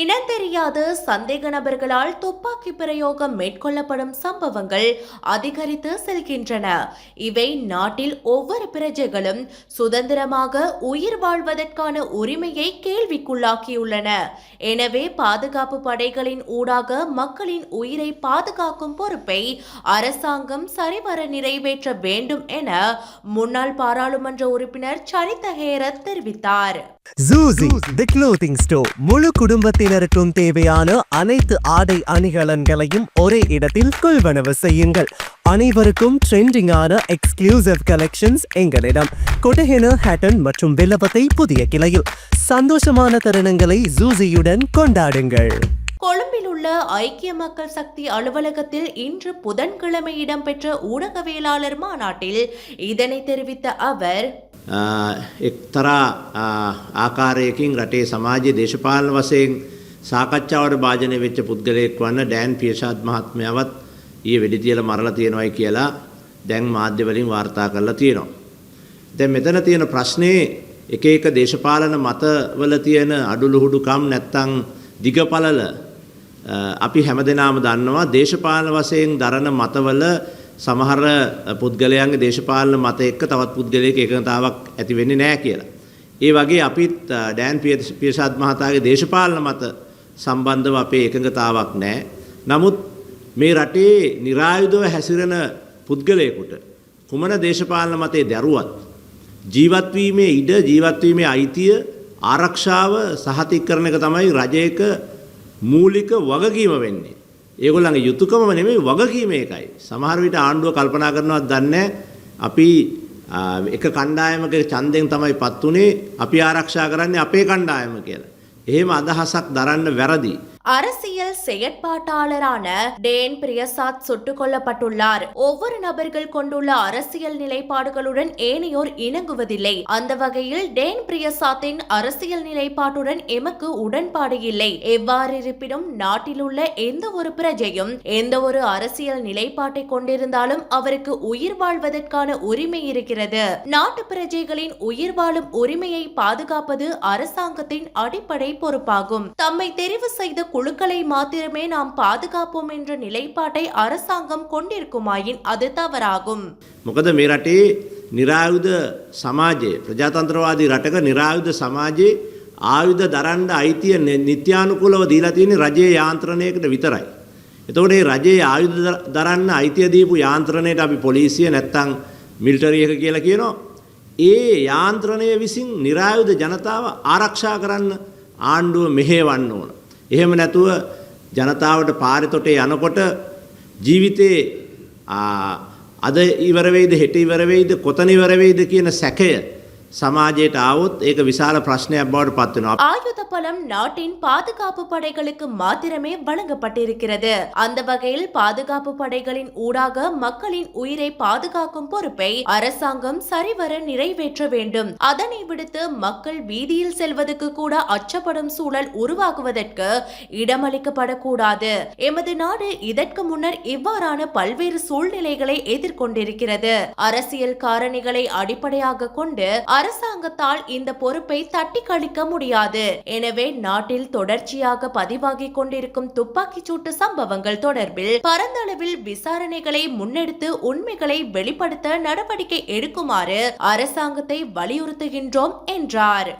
இனந்தெரியாத சந்தேக நபர்களால் துப்பாக்கி பிரயோகம் மேற்கொள்ளப்படும் சம்பவங்கள் அதிகரித்து செல்கின்றன. இவை நாட்டில் ஒவ்வொரு பிரஜைகளும் சுதந்திரமாக உயிர் வாழ்வதற்கான உரிமையை கேள்விக்குள்ளாக்கியுள்ளன. எனவே பாதுகாப்பு படைகளின் ஊடாக மக்களின் உயிரை பாதுகாக்கும் பொறுப்பை அரசாங்கம் சரிவர நிறைவேற்ற வேண்டும் என முன்னாள் பாராளுமன்ற உறுப்பினர் சரித ஹேரத் தெரிவித்தார் முழு குடும்பத்தை முழு குடும்பத்தினருக்கும் தேவையான அனைத்து ஆடை அணிகலன்களையும் ஒரே இடத்தில் கொள்வனவு செய்யுங்கள். அனைவருக்கும் ட்ரெண்டிங்கான எக்ஸ்க்ளூசிவ் கலெக்ஷன்ஸ் எங்களிடம். கொடஹென ஹேட்டன் மற்றும் வில்லபத்தை புதிய கிளையில். சந்தோஷமான தருணங்களை ஜூசியுடன் கொண்டாடுங்கள். கொழும்பில் உள்ள ஐக்கிய மக்கள் சக்தி அலுவலகத்தில் இன்று புதன்கிழமை இடம்பெற்ற ஊடகவியலாளர் மாநாட்டில் இதனை தெரிவித்த அவர் එක්තරා අ, ආකාරයකින් රටේ සමාජයේ දේශපාලන වශයෙන් සාකච්ඡාවට භාජනය වෙච්ච පුද්ගලයෙක් වන්න ඩෑන් පියෂාද් මහත්මයාවත් ඊයේ වෙඩි තියලා මරලා තියෙනවායි කියලා දැන් මාධ්‍ය වලින් වාර්තා කරලා තියෙනවා. දැන් මෙතන තියෙන ප්‍රශ්නේ එක එක දේශපාලන මතවල තියෙන අඩුලුහුඩුකම් නැත්තම් දිගපළල අ, අපි හැමදෙනාම දන්නවා දේශපාලන වශයෙන් දරන මතවල සමහර පුද්ගලයන්ගේ දේශපාලන මත එක්ක තවත් පුද්ගලයෙක් එකඟතාවක් ඇති වෙන්නේ නැහැ කියලා. ඒ වගේ අපිත් අ, ඩෑන් පිය- පියසාද් මහතාගේ දේශපාලන මත සම්බන්ධව අපේ එකඟතාවක් නැහැ. නමුත් මේ රටේ નિરાයුධව හැසිරෙන පුද්ගලයෙකුට කුමන දේශපාලන මතේ දැරුවත් ජීවත්වීමේ ඉඩ ජීවත්වීමේ අයිතිය ආරක්ෂාව සහතික කරන එක තමයි රජයක මූලික වගකීම වෙන්නේ. ඒගොල්ලන්ගේ යුතුයකම නෙමෙයි වගකීම ඒකයි. සමහර විට ආණ්ඩුව කල්පනා කරනවත් දන්නේ අපි ආ, එක කණ්ඩායමක ඡන්දයෙන් තමයි පත් උනේ අපි ආරක්ෂා කරන්නේ අපේ කණ්ඩායම කියලා. එහෙම අදහසක් දරන්න වැරදි. அரசியல் செயற்பாட்டாளரான டேன் பிரியசாத் சுட்டுக் கொல்லப்பட்டுள்ளார் ஒவ்வொரு நபர்கள் கொண்டுள்ள அரசியல் நிலைப்பாடுகளுடன் ஏனையோர் இணங்குவதில்லை. அந்த வகையில் டேன் பிரியசாத்தின் அரசியல் நிலைப்பாட்டுடன் எமக்கு உடன்பாடு இல்லை. எவ்வாறு இருப்பினும் நாட்டில் உள்ள எந்த ஒரு பிரஜையும் எந்த ஒரு அரசியல் நிலைப்பாட்டை கொண்டிருந்தாலும் அவருக்கு உயிர் வாழ்வதற்கான உரிமை இருக்கிறது. நாட்டு பிரஜைகளின் உயிர் வாழும் உரிமையை பாதுகாப்பது அரசாங்கத்தின் அடிப்படை பொறுப்பாகும். தம்மை தெரிவு செய்த குழுக்களை மாத்திரமே நாம் பாதுகாப்போம் என்ற நிலைப்பாட்டை அரசாங்கம் கொண்டிருக்குமாயின் அது தவறாகும் මොකද මේ රටේ નિરાයුධ සමාජයේ ප්‍රජාතන්ත්‍රවාදී රටක નિરાයුධ සමාජයේ ආයුධ දරන්න අයිතිය නිත්‍යානුකූලව දීලා තියෙන රජයේ යාන්ත්‍රණයකට විතරයි. එතකොට මේ රජයේ ආයුධ දරන්න අයිතිය දීපු යාන්ත්‍රණයට අපි පොලිසිය නැත්තම් මිලිටරි එක කියලා කියනවා. ඒ යාන්ත්‍රණය විසින් નિરાයුධ ජනතාව ආරක්ෂා කරන්න ආණ්ඩුව මෙහෙවන්න ඕන. එහෙම නැතුව ජනතාවට පාරතොටේ යනකොට ජීවිතේ ආ, අද ඉවර වෙයිද හෙට ඉවර වෙයිද කොතන ඉවර වෙයිද කියන සැකය සමාජයට ආවොත් ඒක විශාල ප්‍රශ්නයක් බවට පත් වෙනවා. ஆயுத பலம் நாட்டின் பாதுகாப்பு படைகளுக்கு மாத்திரமே வழங்கப்பட்டிருக்கிறது அந்த வகையில் பாதுகாப்பு படைகளின் ஊடாக மக்களின் உயிரை பாதுகாக்கும் பொறுப்பை அரசாங்கம் சரிவர நிறைவேற்ற வேண்டும் அதனை விடுத்து மக்கள் வீதியில் செல்வதற்கு கூட அச்சப்படும் சூழல் உருவாகுவதற்கு இடமளிக்கப்படக்கூடாது எமது நாடு இதற்கு முன்னர் இவ்வாறான பல்வேறு சூழ்நிலைகளை எதிர்கொண்டிருக்கிறது அரசியல் காரணிகளை அடிப்படையாக கொண்டு அரசாங்கத்தால் இந்த பொறுப்பை தட்டி கழிக்க முடியாது. எனவே நாட்டில் தொடர்ச்சியாக பதிவாகிக் கொண்டிருக்கும் துப்பாக்கிச் சூட்டு சம்பவங்கள் தொடர்பில் பரந்த அளவில் விசாரணைகளை முன்னெடுத்து உண்மைகளை வெளிப்படுத்த நடவடிக்கை எடுக்குமாறு அரசாங்கத்தை வலியுறுத்துகின்றோம் என்றார்.